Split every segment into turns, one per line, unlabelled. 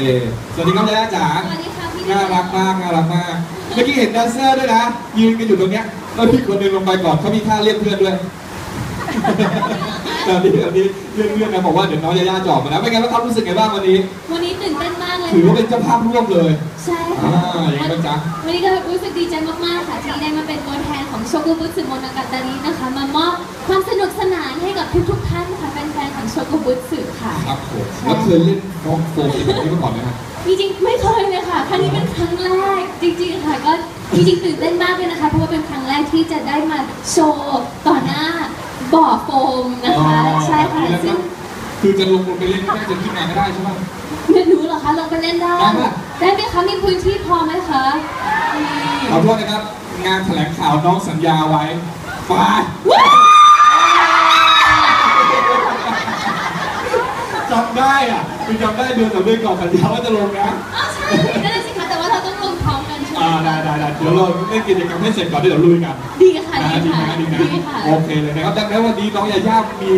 นะฮะนี่สวัสดีครับยาย่าจ๋า
สวัสดีค่ะพี่
น่ารักมากน่ารักมาก เมื่อกี้เห็นแดนเซอร์ด้วยนะ ยืนกันอยู่ตรงเนี้ยแล้วพี่คนหนึงลงไปก่อนเขามีท่าเรียกเพื่อนด้วย แบบนี้แบบนี้เรื่องเรื่องนะบอกว่าเดี๋ยวน้องยาย่าจะออกมาแล้วเป็นไงบ้างครับรู้สึกไงบ้างวันนี้
วันนี้ตื่นเต้นมากเลย
ถือว่าเป็นเจ้าภาพร่วมเลย
ใช่
อ่า
ค่ะ
อย่างไรบ้างจ๊ะ
วันนี้ก็รู้สึกดีใจมากๆค่ะที่ได้มาเป็นตัวแทนของโชกุบุสึโมนากาตารินะคะ มามอบความสนุกสนานให้กับทุกๆท่านค่ะแฟนๆของโชกุบุสึค่ะ
ครับผมแล้วเคยเล่นฟอกโฟมแบบนี้มาก่อนไหมครับ
จริงๆไม่เคยเลยค่ะ ครั้งนี้เป็นครั้งแรกจริงๆค่ะก็จริงๆตื่นเต้นมากเลยนะคะ เพราะว่าเป็นครั้งแรกที่จะได้มาโชว์ต่อหน้า บ่อโฟมนะคะ ใช่ค่ะ
แล้วก็
ซึ่ง
คือจะลงลงไปเล่นไม่ได้จะขึ้นมาไม่ได้ใช่ไหม
ไม่รู้เหรอคะลงไปเล่นได้
ได้ปะ
ได้ไหมคะ มีพื้นที่พอไหมคะมี
ขอโทษนะครับ งานแถลงข่าวน้องสัญญาไว้ไปจำได้อะคือจำได้เดือนต่อเดือนก่อนสัญญาว่าจะลงนะ
อ้าวใช่นั่นนะสิคะแต่ว่าเรา ไหม
อ่าได้ได้ได้เดี๋ยวเราเล่นกิจกรรมให้เสร็จก่อนเดี๋ยวลุยกัน
ดีค่ะ
นะ
ดี
ดี
ค่ะ
นะดีนะ
ดีค่ะ
โอเคเลยนะครับดังนั้นวันนี้น้องยาย่ามี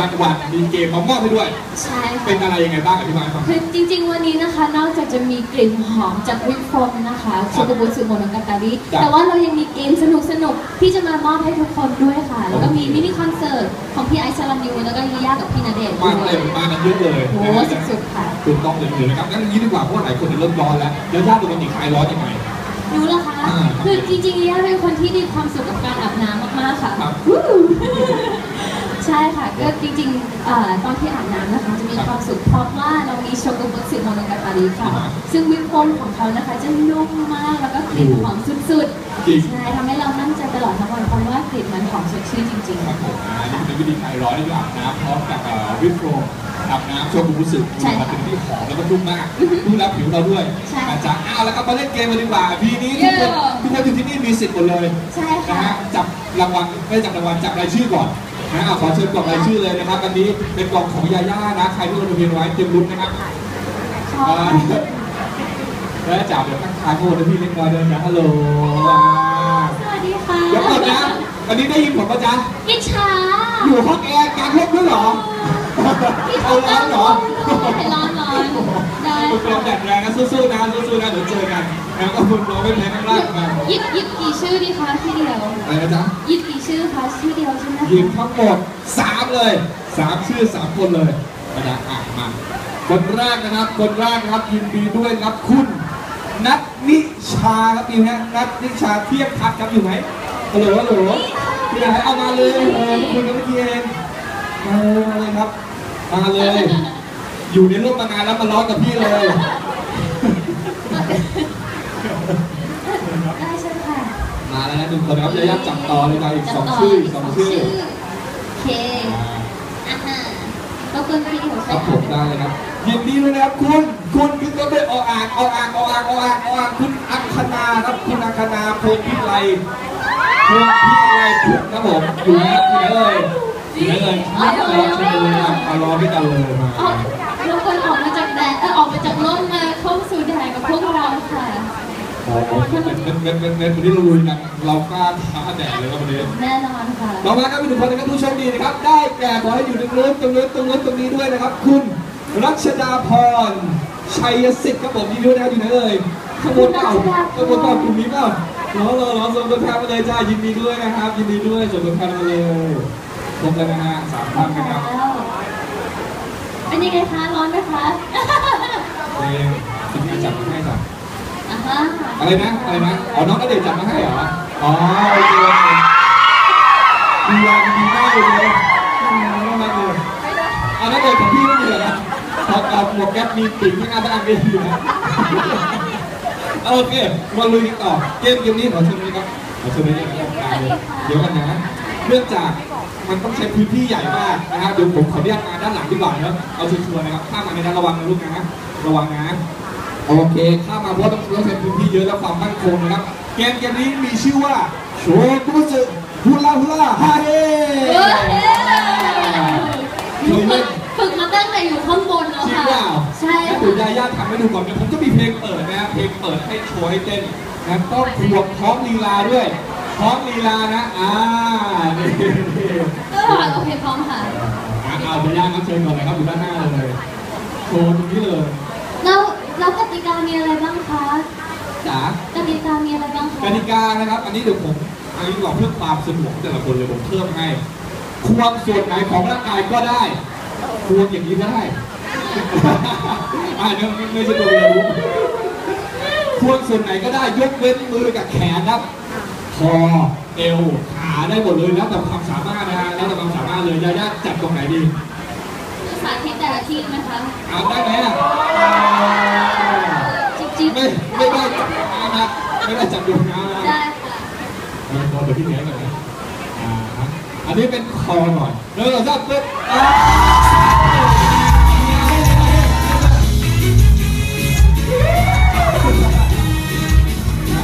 รางวัลมีเกมมามอบให้ด้วย
ใช่ค่ะ
เป็นอะไรยังไงบ้างอธิบายให้ฟัง
คือจริงๆ วันนี้นะคะ นอกจากจะมีกลิ่นหอมจากวิปโฟมนะคะโชกุบุสึโมโนกาตาริ
จ้ะ
แต่ว่าเรายังมีเกมสนุกๆ ที่จะมามอบให้ทุกคนด้วยค่ะ แล้วก็มีมินิคอนเสิร์ตของพี่ไอซ์สลันยูแล้วก็ยาย่ากับพี่ณเดชน์
มา
ด้ว
เต็
ย
มมากันเยอะเลย
โอ้
นะฮะ
สุดๆค่ะ
ถูกต้องเลยเลยนะครับงั้นอย่างนี้ดีกว่าเพราะว่าหลายคนเนี่ยเริ่มร้อนแล้วแล้วญาติปกติคลายร้อนยังไง
หนูเหรอคะ
อ่า
คือจริงๆย่าเป็นคนที่มีความสุขกับการอาบน้ำมากๆค่ะ
ครับ
วู้ใช่ค่ะ ก็จริงๆเอ่อตอนที่อาบน้ำนะคะจะมีความสุขเพราะว่าเรามีโชกุบุสึโมโนกาตาริค่ะ
อ่า
ซึ่งวิปโฟมของเขานะคะจะนุ่มมากแล้วก็กลิ่นหอมสุด
จริง
ๆ ใช่ทำให้เรามั่นใจตลอดทั้งวันเพราะว่ากลิ่นมันหอมสดชื่นจริง
ครับผมอ่านี่เป็นวิธีคลายร้อนที่อาบน้ำพร้อมกับเอ่อวิปโฟม อาบน้ำโชกุบุสึ
ใช่
มันเป็นที่หอมแล้วก็นุ่มมากดูแลผิวเราด้วย
ใช่
อาจารย์อ้าวแล้วก็มาเล่นเกมกันดีกว่าทีนี้ทุกคน
เย้
ทุกคนอยู่ที่นี่มีสิทธิ์หมดเลย
ๆใช่
นะ
ค่ะ
ฮะจับรางวัลไม่จับรางวัลจับรายชื่อก่อนนะอะขอเชิญกล่องรายชื่อเลยนะครับอันนี้เป็นกล่องของยาย่านะใครที่ลงทะเบียนไว้เตรียมลุ้นนะครับ
ชอบค่ะ
แล้วจับเดี๋ยวทักทายพวกเราพี่เล็กน้อยเดินนะฮัลโหล
สวัสดีค่ะ
เดี๋ยวก่อนนะวันนี้ได้ยินผมปะจ๊ะ
อิจฉา
อยู่ห้องแอร์กลางร่มด้วยเหรอ
พี่
เอา
เขา
ร้อนเหรอ
ร้อนร้อนได้
คุณลองแดดแรงนะสู้ๆนะสู้ๆนะเดี๋ยวเจอกันนะก็คุณรอไม่แพ้ข้างล่างนะ
หยิบหยิบกี่ชื่อดีคะที่เดียว
อะไรนะจ๊ะ
หยิบกี่ชื่อคะชื่อเดียวใช่ไหม
ยิงทั้งหมดสามเลยสามชื่อสามคนเลยนะจ๊ะอะมาคนแรกนะครับ คนแรกนะครับยินดีด้วยนะครับคุณนัทนิชาครับอยู่ฮะนัทนิชาเทียบพัดครับอยู่ไหมฮัลโหลฮัลโหลที่ไหนเอามาเลยเออคุยกันเมื่อกี้เองเออมาเลยครับ มาเลย อยู่ในร่มมานานแล้วมาร้อนกับพี่เลย
ได้ใช่ค่ะ
มาแล้วนะหนึ่งคนครับจะยับจับต่อเลยนะอีกสองชื่ออีกสองชื่อ
โอเคอ่าฮะก็คุณพี่ของ
ค
ใช่
รับผ
ค่ะ
มได้เลยครับยินดีด้วยนะครับคุณคุณคือก็เป็นออ่างออ่างออ่างออ่างออ่างคุณอัคนาครับคุณอัคนาพงพิไลพงพิไลคุณครับผมอยู่นะอยู่ไหนเลยอยู่ไหนเลยรอเชิญเลย ครับมารอพี่กันเลยมา
ออกแล้วคนออกมาจากแดดเออออกมาจากร่มมาเข้าสู่แดดกับพวกเราค่ะ
โอ้โหเงินเงินเงินเงินเงินวันนี้เราลุยกันเรากล้าท้าแดดเลยครับวันนี้
แน่นอนค่ะ
ต่อมาครับมีหนึ่งคนนะครับผู้โชคดีนะครับ ได้แก่ขอให้อยู่ในกลุ่มตรงนู้นตรงนู้นตรงนี้ด้วยนะครับ คุณรัชดาพรชัยสิทธิ์ครับผมยินดีด้วยนะครับอยู่ไหนเอ่ยข้างบนเปล่าข้างบนเปล่ากลุ่มนี้เปล่ารอรอรอส่งตัวแทนมาเลยจ้ายินดีด้วยนะครับ ยินดีด้วยส่งตัวแทนมาเลยครบแล้วนะฮะสามท่านนะครับ
เป็นยังไงคะ ร้อนไหมคะ
เพลงสิ่งที่จัดมาให้จ้ะ
อ่าฮะ
อะไรนะ อะไรนะอ๋อน้องก็เด็กจัดมาให้เหรอ อ๋อโอเคดูแลดีมากเลยอืมน่ารักเลยเอาแล้วเด็กของพี่ไม่มีเหรอนะขอเอาหมวกแก๊ปมีปีกข้างหน้าบ้านไม่มีนะโอเค มาลุยกันต่อ เกมเกมนี้ขอเชิญเลยครับขอเชิญเลยนะครับกลางเลยเดี๋ยวกันนะ เนื่องจาก มันต้องใช้พื้นที่ใหญ่มากนะฮะเดี๋ยวผมขออนุญาตมาด้านหลังดีกว่าเนอะเอาชัวร์ๆนะครับข้ามมาในนั้นระวังนะลูกนะระวังนะโอเคข้ามมาเพราะต้องต้องใช้พื้นที่เยอะและความมั่นคงนะครับ เกมเกมนี้มีชื่อว่าโชกุสึฮูลาฮูลาฮาเฮ
เฮ้ย
เคยเล่น
ฝึกมาตั้งแต่อยู่ข้างบนแล้ว
จริง
ค่ะ
เปล่า
ใช่
งั้น
ค่ะ
เดี๋ยวยาย่าทำให้ดูก่อนเดี๋ยวผมจะมีเพลงเปิดนะฮะเพลงเปิดให้โชว์ให้เต้นงั้นต้องพวงพร้อมลีลาด้วยพร้อมลีลานะอ่า นี่นี่
เออโอเคพร้อมค่ะ
อะเอาจะย่างครับเชิญก่อนเลยครับอยู่ด้านหน้าเลยโชว์ตรงนี้เลย
แล้วแล้วกติกามีอะไรบ้างคะ
จ๋าก
ติกามีอะไรบ้างคะ
กติกานะครับ อันนี้เดี๋ยวผมอันนี้บอกเพื่อความสนุกของแต่ละคนเลยผมเพิ่มให้ควงส่วนไหนของร่างกายก็ได้ควงอย่างนี้ก็ได้อ่าเนี่ยไม่ไม่ใช่ตัวเรียนรู้ควงส่วนไหนก็ได้ยกเว้นมือกับแขนครับคอ เอวขาได้หมดเลยแล้วแต่ความสามารถนะฮะแล้วแต่ความสามารถเลยยาย่าจับตรงไหนดี
สาธิตแต่ละที่ไหมคะ
เอาได้ไหมอะ
จิ๊บจิ๊บ
ไม่ไม่ได้จับดวงน้ำนะไม่ได้จับดวงน้ำนะ
ได้ค่ะ
เออเดี๋ยวพี่เนี้ยก่อนนะอ่าฮะอันนี้เป็นคอหน่อยเริ่มจากปึ๊บอ่า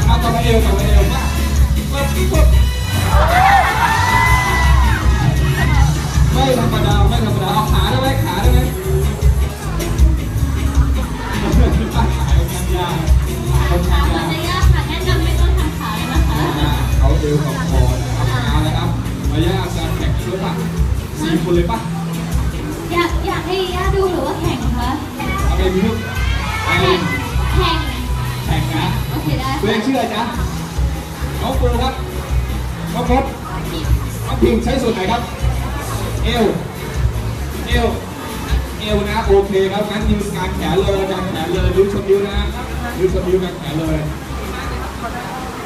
เอาต่อไปเอวต่อไปเอว น้
อง
ปูค
รั
บน้องพบน้องพิมใช้ส่วนไหนครับเอวเอวเอวนะโอเคครับงั้นนิ้วกางแขนเลยกางแขนเลยนิ้วชนนิ้วนะนิ้วชนนิ้วกางแขนเลย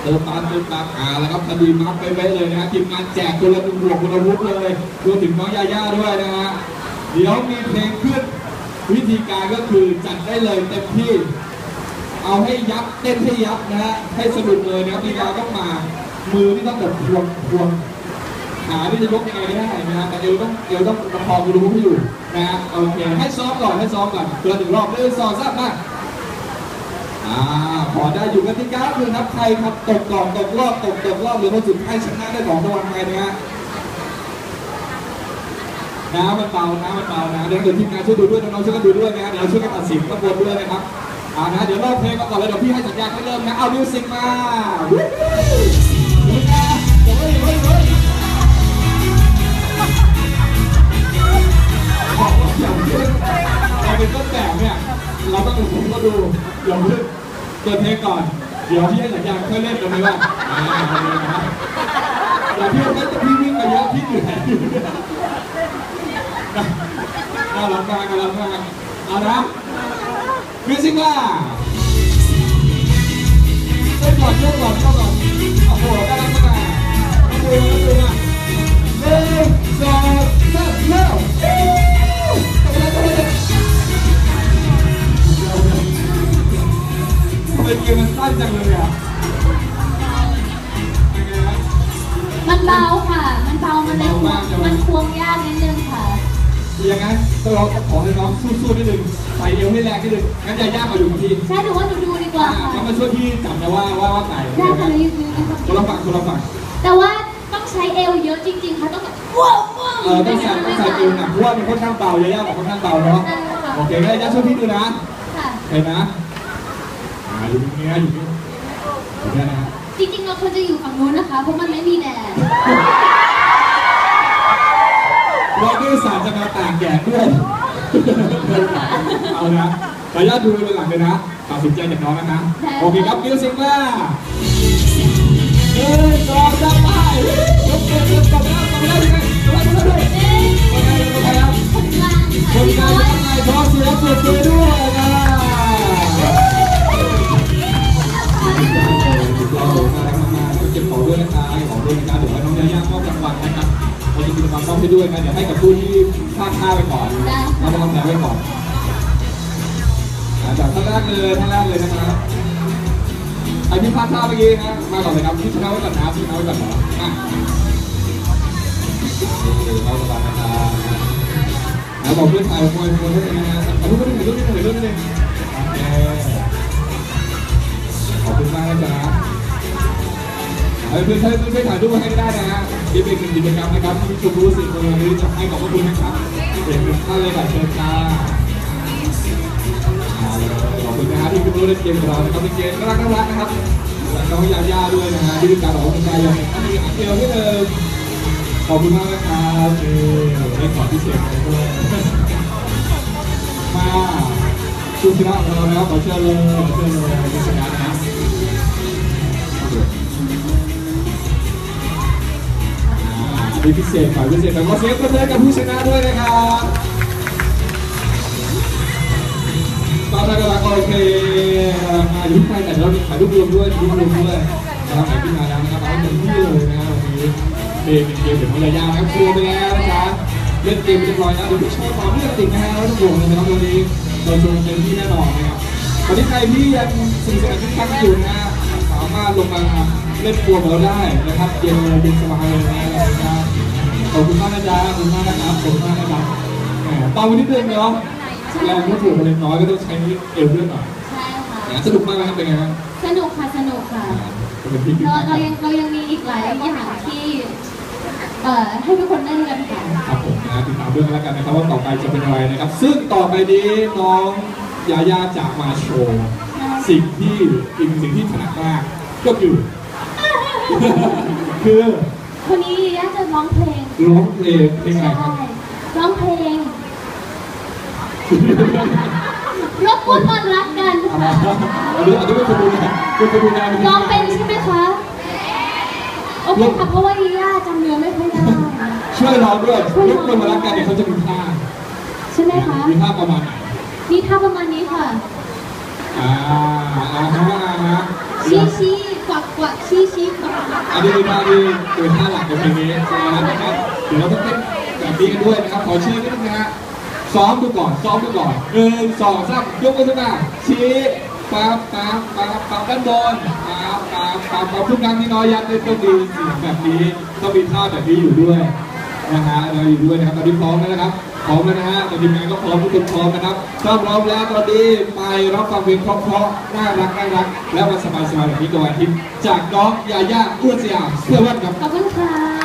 เติมตามเติมตามอ่าแล้วครับคดีมัดไปไว้เลยนะฮะทีมงานแจกคนละหนึ่งบวกคนละวุฒิเลยรวมถึงน้องยาย่าด้วยนะฮะเดี๋ยวมีเพลงขึ้นวิธีการก็คือจัดได้เลยเต็มที่ เอาให้ยับเต้นให้ยับนะฮะให้สนุกเลยนะครับลีลาต้องมา มือที่ต้องแบบควงควงขาที่จะยกยังไงก็ได้นะฮะแต่เอวต้องเอวต้องประคองระดูกให้อยู่นะฮะโอเคให้ซ้อมก่อนให้ซ้อมก่อนเพื่อหนึ่งรอบเดินสองสามมาอ่าพอได้อยู่กติกาคือนับใครครับตกก่อนตกรอบตกตกรอบหรือคนสุดท้ายชนะได้ของรางวัลไปนะฮะน้ำมันเบาน้ำมันเบานะเดี๋ยวเดี๋ยวทีมงานช่วยดูด้วยน้องๆช่วยกันดูด้วยนะเดี๋ยวช่วยกันตัดสินข้างบนด้วยนะครับ เอานะเดี๋ยวรอบเพลงมาก่อนเลยเดี๋ยวพี่ให้สัญญาณให้เริ่มนะเอามิวสิกมาวู้ฮู้นะเดี๋ยเฮ้ยเฮ้ยเฮ้ยบอกว่าอย่าเพิ่งเราเป็นต้นแบบเนี่ยเราต้องดูผมก็ดูอย่าเพิ่งเปิดเพลงก่อน เดี๋ยวพี่ให้สัญญาณค่อยเล่นกันไหมว่าเอาเลยนะอย่าพี่ให้แต่พี่วิ่งมาเยอะพี่เหนื่อยน่ารักมากน่ารักมากเอานะ มิวสิกว่าเต้นก่อนเต้นก่อนเต้นก่อนโอ้โหน่ารักมากมาดูมาดูมาหนึ่งสองสามเริ่มทำไมเกมมันสั้นจังเลยอะยังไงฮะ
มันเบาค่ะ มันเบา มันเลยควงมันควงยากนิดนึงค่ะ
ยังไงต้องเราขอให้น้องสู้ๆนิดนึง ใส่เอวให้แรงนิดนึงงั้นอย่ายากมาอยู่กับพี่
ใช่หรือว่าหนูดูดีกว่า
อ่า
ค่ะ
แล้วมาช่วยพี่จับนะว่าว่าว่าใส่
ได้ค่ะเลยยืนยืน
คนละฝั่งคนละฝั่ง
แต่ว่าต้องใช้เอวเยอะจริงๆค่ะต้องแบบว้าวว้าว
เออต้องใส่ต้องใส่เอวหนักเพราะว่ามันค่อนข้างเบายาย่าบอกค่อนข้างเบาเนาะ
ได้ค่ะ
โอเคงั้นยาย่าช่วยพี่ดูนะ
ค่ะ
เห็นนะอ่าอยู่ตรงนี้นะอยู่นี่อยู่นี่นะ
จริงๆเราควรจะอยู่ฝั่งนู้นนะคะเพราะมันไม่มีแดด
เราด้วยสารจะมาตากแดดด้วย เอานะยาย่าดูเป็นหลังเลยนะตัดสินใจจากน้องนะนะโอเคครับมิวสิกมาหนึ่งสองสามไปยกเกินยกกลับแล้วกลับแล้วยังไงกลับแล้วกลับแล้ว
เอ๊ะ
ยังไงยังไงครับ
คนกลาง
ค
ค่ะ
น
พี่
กา
น้
ร
อย
ทำไงขอเสียงปรบมือด้วยนะเราน่ารักมากๆ เก็บของด้วยนะคะของด้วยนะคะเดี๋ยวให้น้องยาย่ามอบรางวัลนะครับเราจะมีรางวัลมอบให้ด้วยนะเดี๋ยวให้กับผู้ที่พลาดท่าไปก่อนเราจะทำแผลไว้ก่อนจากท่านแรกเลยท่านแรกเลยนะครับใครที่พลาดท่าเมื่อกี้นะมาก่อนเลยครับพี่ชนะไว้ก่อนนะพี่ชนะไว้ก่อนเหรออะเราสบายนะครับนะบอกเพื่อนถ่ายมวยมวยด้วยนะฮะรูปนิดหนึ่งถ่ายรูปนิดหนึ่งรูปนิดหนึ่งขอบคุณมากนะจ๊ะ เอาเพื่อนช่วยเพื่อนช่วยถ่ายรูปให้ได้นะฮะนี่เป็นกิจกรรมนะครับที่ชมรู้สิ่งคนนี้จะให้ขอบพระคุณนะครับเด็กหนึ่งท่านเลยค่ะเชิญค่ะเอาขอบคุณนะฮะที่คุณรู้เล่นเกมของเรานะครับเป็นเกมน่ารักน่ารักนะครับและน้องยาย่าด้วยนะฮะที่เป็นการออกกำลังกายอย่างอันนี้อัเดียวที่เดิมขอบคุณมากนะครับเออได้ขอพิเศษด้วยมาคุณชนะของเรานะครับขอเชิญเลยขอเชิญเลยคุณชนะ นะครับอ่ามีพิเศษขอพิเศษแบบว่าเซฟกันเลยกับผู้ชนะด้วยนะครับตอนแรกก็รักโอเคมาอยู่ที่ไทยแต่เราถ่ายรูปรวมด้วยรูปรวมด้วยนะครับถ่ายขึ้นมาแล้วนะครับเอาเต็มที่เลยนะครับวันนี้เกมเป็นเกมเดี๋ยวของยายานะครับครัวไปแล้วนะครับเล่นเกมเรียบร้อยแล้วเดี๋ยวพี่โชว์ต่อเนื่องติดนะฮะแล้วทุกคนนะครับวันนี้เราชมเต็มที่แน่นอนนะครับวันนี้ใครที่ยังสนุกสนานคึกคักอยู่นะฮะสามารถลงมา เล่นครัวกับเราได้นะครับเกมเลยเป็นสบายเลยนะครับขอบคุณมากนะจ๊ะขอบคุณมากนะครับขอบคุณมากนะครับแหมเบาไปนิดนึงเนาะแรงไม่ถูกเล็กน้อยก็ต้องใช้เอวด้วยหน่อย
ใช่ค่ะ
นะสนุกมากไหมครับเป็นไงครับ
สนุกค่ะสนุกค่ะ
เป็นที่ดี
เรา
มากค
เรา
รับ
ยังเรายังมีอีกหลายอย่างที่เอ่อให้ทุกคนได้เรียนค่ะ
ครับผมนะติดตามด้วยกันแล้วกันนะครับว่าต่อไปจะเป็นอะไรนะครับ ซึ่งต่อไปนี้น้องยาย่าจะมาโชว์สิ่งที่อีกสิ่งที่ถนัดมากก็คือ คือ
คนนี้ย่าจะร้องเพลง
ร้องเพลงเพลงอะไร
ใช่
ครับ
ร้องเพลงรบกวนมารักกันค่ะ
อันนี้อันนี้เป็นคนดูนะเป็นคนดูนะ
ร้องเป็นใช่ไหมคะโอเคค่ะเพราะว่าย่าจำเนื้อไม่ค่อยได้
ช่วยร้องด้วยยกคนมารักกันเนี่ยเขาจะมีท่า
ใช่ไหมคะ
มีท่าประมาณไหน
นี่ท่าประมาณนี้ค่ะ
อ่าอ่าฮะอ่าฮะ
ชี้ชี้ กวักกวักชี้ชี้กวักกวัก
อันนี้เป็นท่าที่เป็นท่าหลักในเพลงนี้นะครับเดี๋ยวเราต้องเต้นแบบนี้กันด้วยนะครับขอชิญนิดนึงนะฮะซ้อมดูก่อนซ้อมดูก่อนหนึ่งสองสามยกมือขึ้นมาชี้ปั๊บปั๊บปั๊บปั๊บด้านบนปั๊บปั๊บปั๊บปั๊บทุกครั้งที่น้อยยัดเล่นต้องมีเสียงแบบนี้ต้องมีท่าแบบนี้อยู่ด้วยนะฮะเราอยู่ด้วยนะครับตอนนี้พร้อมแล้วนะครับ พร้อมแล้วนะฮะตอนทีมงานก็พร้อมทุกคนพร้อมนะครับถ้าพร้อมแล้วตอนนี้ไปรับฟังเพลงเพราะๆน่ารักน่ารัก แล้วมาสบายๆแบบนี้กับวันอาทิตย์จากน้องยาย่าอ้วนสยามเสื้อวันครับ
ขอบคุณค่ะ